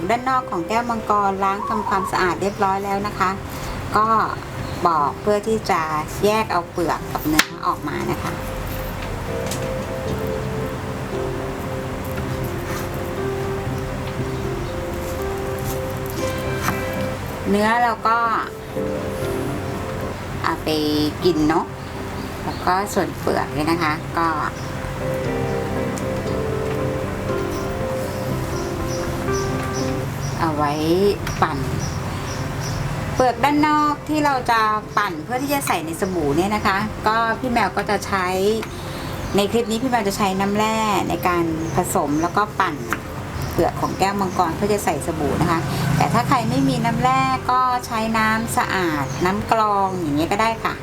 งจากที่เปลือกด้านนอกของแก้วมังกรล้างทำความสะอาดเรียบร้อยแล้วนะคะ ก็ปอกเพื่อที่จะแยกเอาเปลือกกับเนื้อออกมานะคะเนื้อเราก็เอาไปกินเนาะแล้วก็ส่วนเปลือกเนี่ยนะคะ ก็ เอาไว้ปั่น เปลือกด้านนอกที่เราจะปั่นเพื่อที่จะใส่ในสบู่เนี่ยนะคะ ก็พี่แมวก็จะใช้ในคลิปนี้พี่แมวจะใช้น้ำแร่ในการผสมแล้วก็ปั่นเปลือกของแก้วมังกรเพื่อจะใส่สบู่นะคะ แต่ถ้าใครไม่มีน้ำแร่ก็ใช้น้ำสะอาด น้ำกรองอย่างนี้ยก็ได้ค่ะ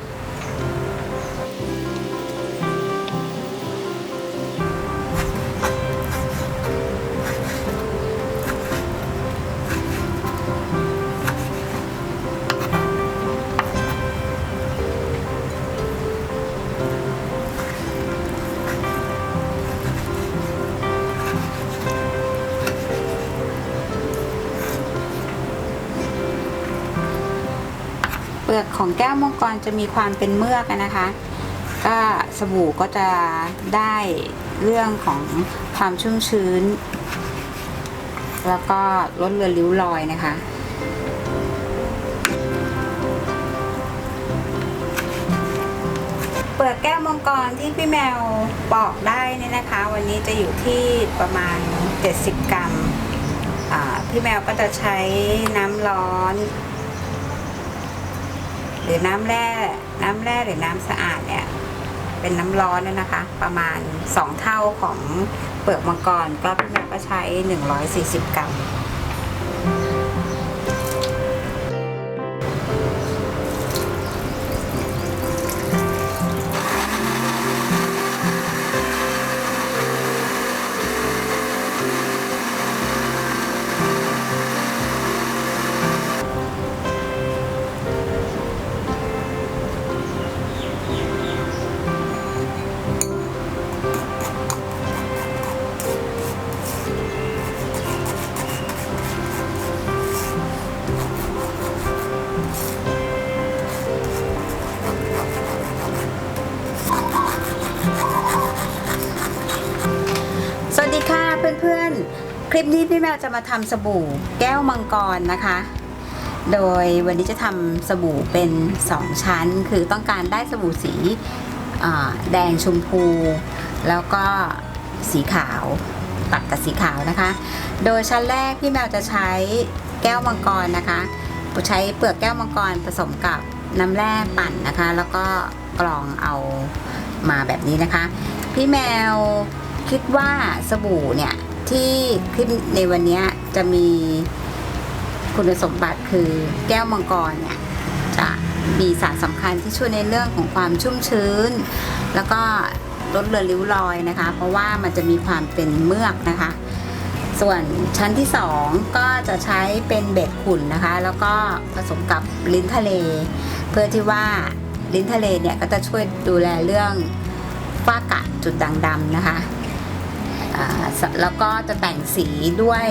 ลือกของแก้วมังกรจะมีความเป็นเมือกนะคะ ก็สบู่ก็จะได้เรื่องของความชุ่มชื้น แล้วก็ลดเลือนริ้วรอยนะคะเปลือกแก้วมังกรที่พี่แมวปอกได้นี่นะคะ วันนี้จะอยู่ที่ประมาณ 70 กรัมอ่าพี่แมวก็จะใช้น้ำร้อน หรือน้ำแร่น้ำแร่หรือน้ำสะอาดเนี่ยเป็นน้ำร้อนเนี่ยนะคะ ประมาณ 2 เท่าของเปลือกมังกรก็พี่แม่ก็ใช้ 140 กรัม แมวจะมาทำสบู่แก้วมังกรนะคะ โดยวันนี้จะทำสบู่เป็น 2 ชั้น คือต้องการได้สบู่สีแดงชมพู แล้วก็สีขาวตัดกับสีขาวนะคะ โดยชั้นแรกพี่แมวจะใช้แก้วมังกรนะคะใช้เปลือกแก้วมังกรผสมกับน้ำแร่ปั่นนะคะ แล้วก็กรองเอามาแบบนี้นะคะ พี่แมวคิดว่าสบู่เนี่ย ที่คลิปในวันนี้จะมีคุณสมบัติคือแก้วมังกรเนี่ยจะมีสารสำคัญที่ช่วยในเรื่องของความชุ่มชื้น แล้วก็ลดเลือนริ้วรอยนะคะ เพราะว่ามันจะมีความเป็นเมือกนะคะ ส่วนชั้นที่ 2 ก็จะใช้เป็นเบ็ดขุ่นนะคะ แล้วก็ผสมกับลิ้นทะเล เพื่อที่ว่าลิ้นทะเลเนี่ยก็จะช่วยดูแลเรื่องฝ้ากระจุดด่างดำนะคะ แล้วก็จะแต่งสีด้วย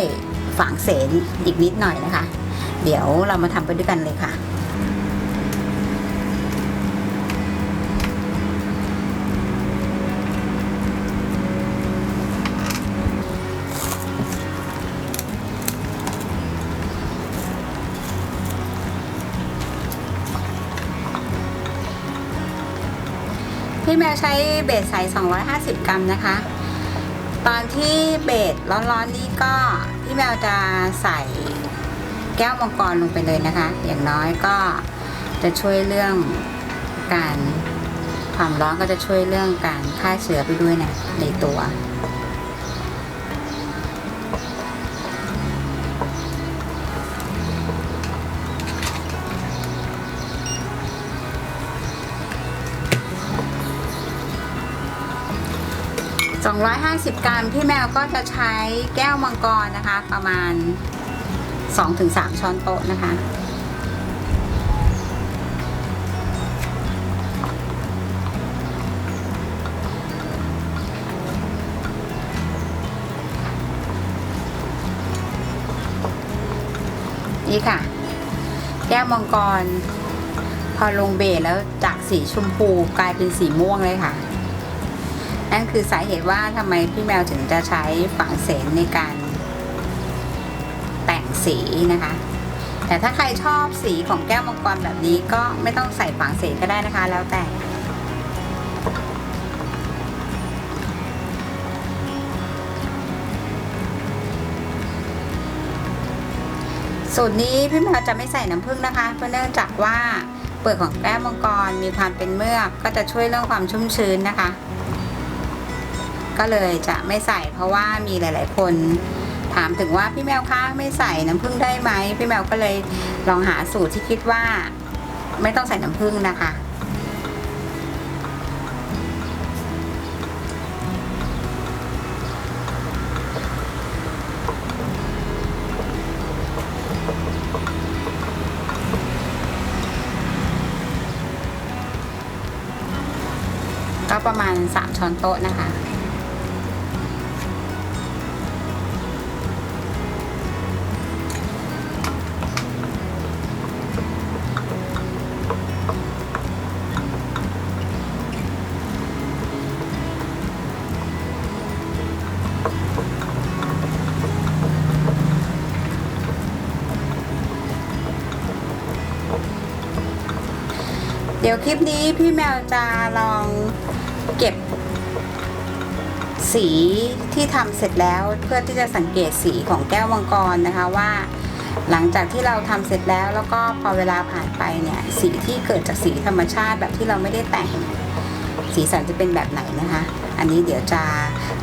ฝางเสนอีกนิดหน่อยนะคะ เดี๋ยวเรามาทำไปด้วยกันเลยค่ะพี่แมวใช้เบสใส250 กรัมนะคะ ตอนที่เบสร้อนๆนี่ก็พี่แมวจะใส่แก้วมังกรลงไปเลยนะคะ อย่างน้อยก็จะช่วยเรื่องการความร้อนก็จะช่วยเรื่องการฆ่าเชื้อไปด้วยนะในตัว 150 กรัมพี่แมวก็จะใช้แก้วมังกรนะคะ ประมาณ 2-3 ช้อนโต๊ะนะคะ นี่ค่ะ แก้วมังกร พอลงเบสแล้วจากสีชมพูกลายเป็นสีม่วงเลยค่ะ นั่นคือสาเหตุว่าทำไมพี่แมวถึงจะใช้ฝังเสนในการแต่งสีนะคะ แต่ถ้าใครชอบสีของแก้วมังกรแบบนี้ก็ไม่ต้องใส่ฝังเสนก็ได้นะคะ แล้วแต่สูตรนี้พี่แมวจะไม่ใส่น้ำผึ้งนะคะ เพราะเนื่องจากว่าเปลือกของแก้วมังกรมีความเป็นเมือกก็จะช่วยเรื่องความชุ่มชื้นนะคะ ก็เลยจะไม่ใส่ เพราะว่ามีหลาย ๆ คนถามถึงว่าพี่แมวคะไม่ใส่น้ำผึ้งได้ไหมพี่แมวก็เลยลองหาสูตรที่คิดว่า ไม่ต้องใส่น้ำผึ้งนะคะ ก็ประมาณ 3 ช้อนโต๊ะนะคะ ดี๋ยวคลิปนี้พี่แมวจะลองเก็บสีที่ทำเสร็จแล้วเพื่อที่จะสังเกตสีของแก้วมังกรนะคะว่า หลังจากที่เราทำเสร็จแล้วแล้วก็พอเวลาผ่านไปเนี่ยสีที่เกิดจากสีธรรมชาติแบบที่เราไม่ได้แต่งสีสันจะเป็นแบบไหนนะคะ อันนี้เดี๋ยวจะ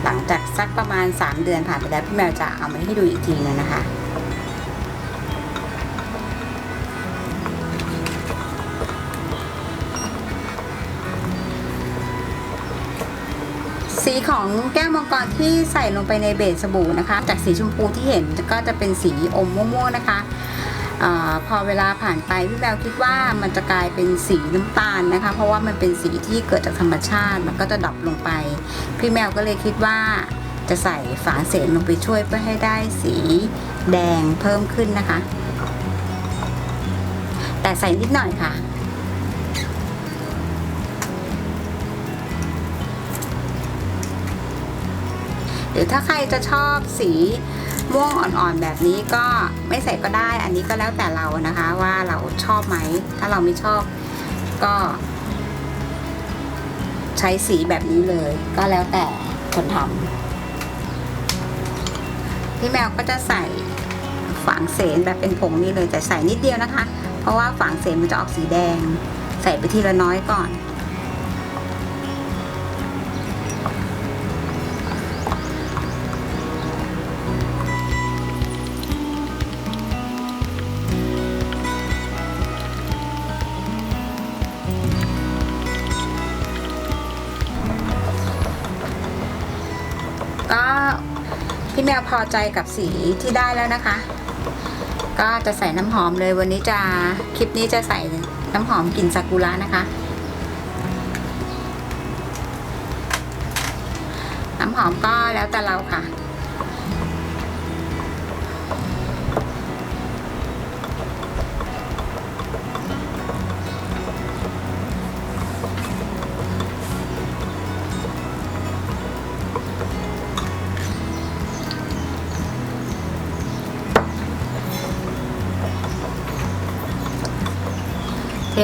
หลังจากสักประมาณ 3 เดือนผ่านไปแล้วพี่แมวจะเอามาให้ดูอีกทีนึงนะคะ สีของแก้วมังกรที่ใส่ลงไปในเบสสบู่นะคะ จากสีชมพูที่เห็นก็จะเป็นสีอมม่วงๆนะคะอพอเวลาผ่านไปพี่แววคิดว่ามันจะกลายเป็นสีน้ำตาลนะคะ เพราะว่ามันเป็นสีที่เกิดจากธรรมชาติ มันก็จะดรอปลงไป พี่แมวก็เลยคิดว่าจะใส่ฝาเศษลงไปช่วยเพื่อให้ได้สีแดงเพิ่มขึ้นนะคะ แต่ใส่นิดหน่อยค่ะ รือถ้าใครจะชอบสีม่วงอ่อนๆแบบนี้ก็ไม่ใส่ก็ได้ อันนี้ก็แล้วแต่เรานะคะว่าเราชอบไหม ถ้าเราไม่ชอบก็ ใช้สีแบบนี้เลย ก็แล้วแต่คนทำพี่แมวก็จะใส่ฝางเสนแบบเป็นผงนี่เลยแต่ใส่นิดเดียวนะคะ เพราะว่าฝางเสนมันจะออกสีแดง ใส่ไปทีละน้อยก่อน พี่แมวพอใจกับสีที่ได้แล้วนะคะ ก็จะใส่น้ำหอมเลยวันนี้จะคลิปนี้จะใส่น้ำหอมกลิ่นซากุระนะคะ น้ำหอมก็แล้วแต่เราค่ะ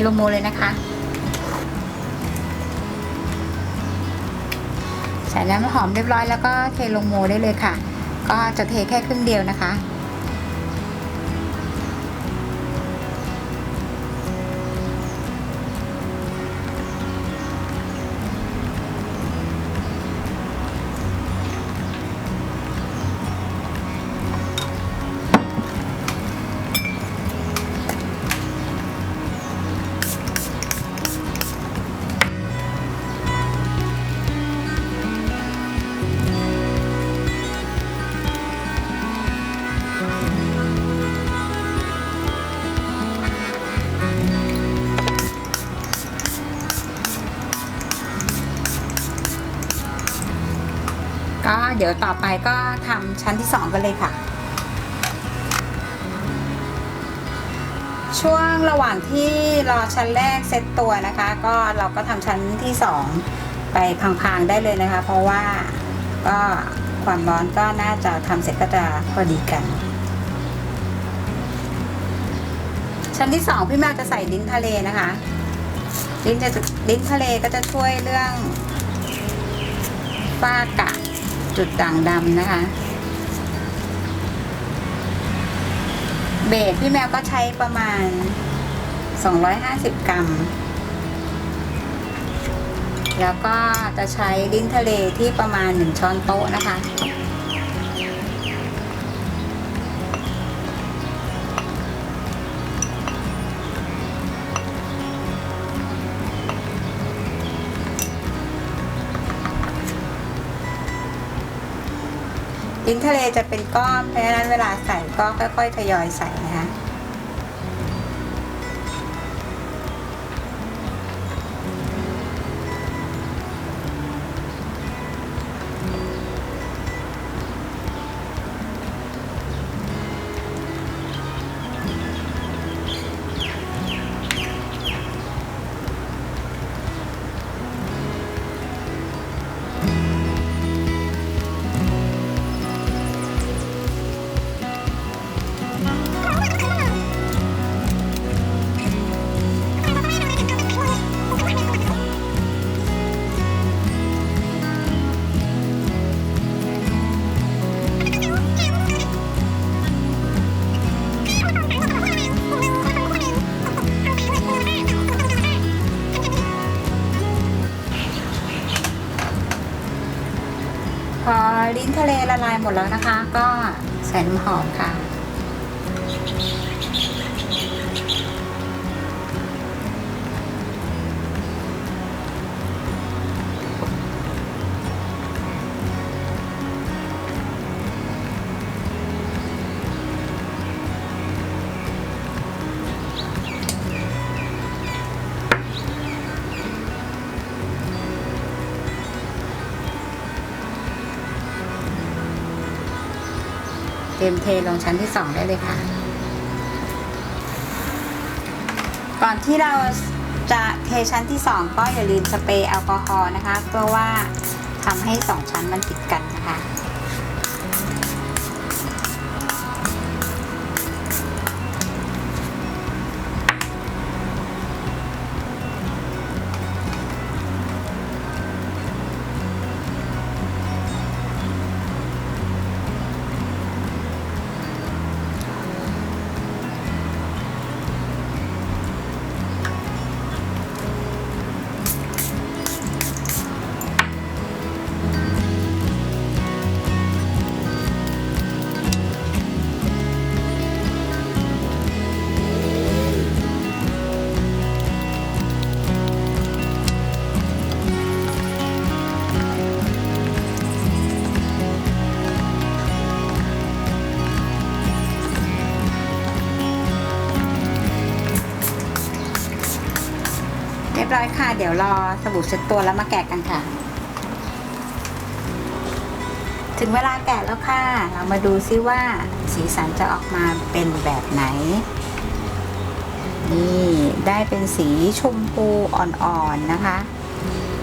ลงโมเลยนะคะ ใส่น้ำหอมเรียบร้อยแล้วก็เทลงโมได้เลยค่ะ ก็จะเทแค่ครึ่งเดียวนะคะ ก็เดี๋ยวต่อไปก็ทำชั้นที่สองกันเลยค่ะ ช่วงระหว่างที่รอชั้นแรกเซตตัวนะคะ ก็เราก็ทำชั้นที่สองไปพังๆได้เลยนะคะ เพราะว่าก็ความร้อนก็น่าจะทำเสร็จก็จะพอดีกัน ชั้นที่สองพี่แมวจะใส่ลิ้นทะเลนะคะลิ้นจะลิ้นทะเลก็จะช่วยเรื่องฝ้ากระ จุดด่างดำนะคะ เบสพี่แมวก็ใช้ประมาณ 250 กรัม แล้วก็จะใช้ลิ้นทะเลที่ประมาณ 1 ช้อนโต๊ะนะคะ ลิ้นทะเลจะเป็นก้อนเพราะฉะนั้นเวลาใส่ก็ค่อยๆทยอยใส่นะคะ มดแล้วนะคะ ก็ใส่น้ำหอมค่ะ มเทลงชั้นที่สองได้เลยค่ะ ก่อนที่เราจะเทชั้นที่สองก็อย่าลืมสเปรย์แอลกอฮอล์นะคะ เพื่อว่าทำให้สองชั้นมันติดกันนะคะ ดี๋ยวรอสบู่เช็ดตัวแล้วมาแกะกันค่ะ ถึงเวลาแกะแล้วค่ะ เรามาดูซิว่าสีสันจะออกมาเป็นแบบไหน นี่ได้เป็นสีชมพูอ่อนๆนะคะ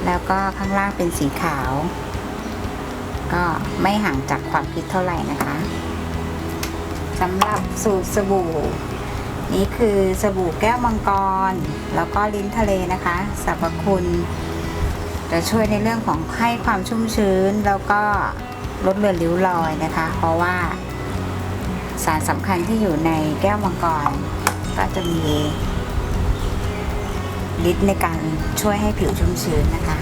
แล้วก็ข้างล่างเป็นสีขาว ก็ไม่ห่างจากความคิดเท่าไหร่นะคะสำหรับสูตรสบู่ นี่คือสบู่แก้วมังกร แล้วก็ลิ้นทะเลนะคะสรรพคุณจะช่วยในเรื่องของให้ความชุ่มชื้น แล้วก็ลดเลือนริ้วรอยนะคะ เพราะว่าสารสำคัญที่อยู่ในแก้วมังกร ก็จะมีฤทธิ์ในการช่วยให้ผิวชุ่มชื้นนะคะ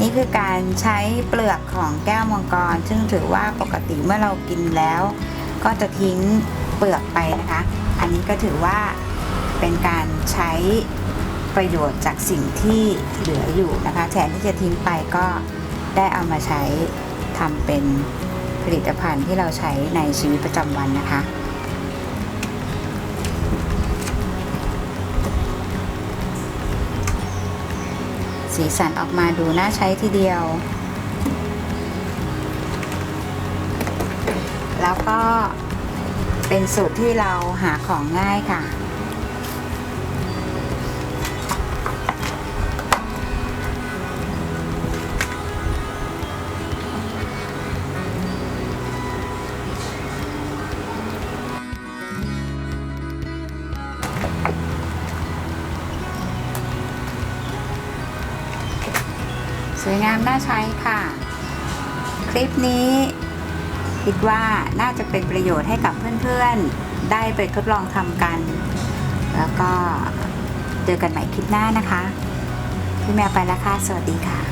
นี่คือการใช้เปลือกของแก้วมังกร ซึ่งถือว่าปกติเมื่อเรากินแล้ว ก็จะทิ้งเปลือกไปนะคะ อันนี้ก็ถือว่าเป็นการใช้ประโยชน์จากสิ่งที่เหลืออยู่นะคะแทนที่จะทิ้งไปก็ได้เอามาใช้ทำเป็นผลิตภัณฑ์ที่เราใช้ในชีวิตประจำวันนะคะสีสันออกมาดูน่าใช้ทีเดียว แล้วก็ เป็นสูตรที่เราหาของง่ายค่ะ สวยงามน่าใช้ค่ะ คลิปนี้ คิดว่าน่าจะเป็นประโยชน์ให้กับเพื่อนๆ ได้ไปทดลองทำกัน แล้วก็เจอกันใหม่คลิปหน้านะคะ พี่แมวไปแล้วค่ะ สวัสดีค่ะ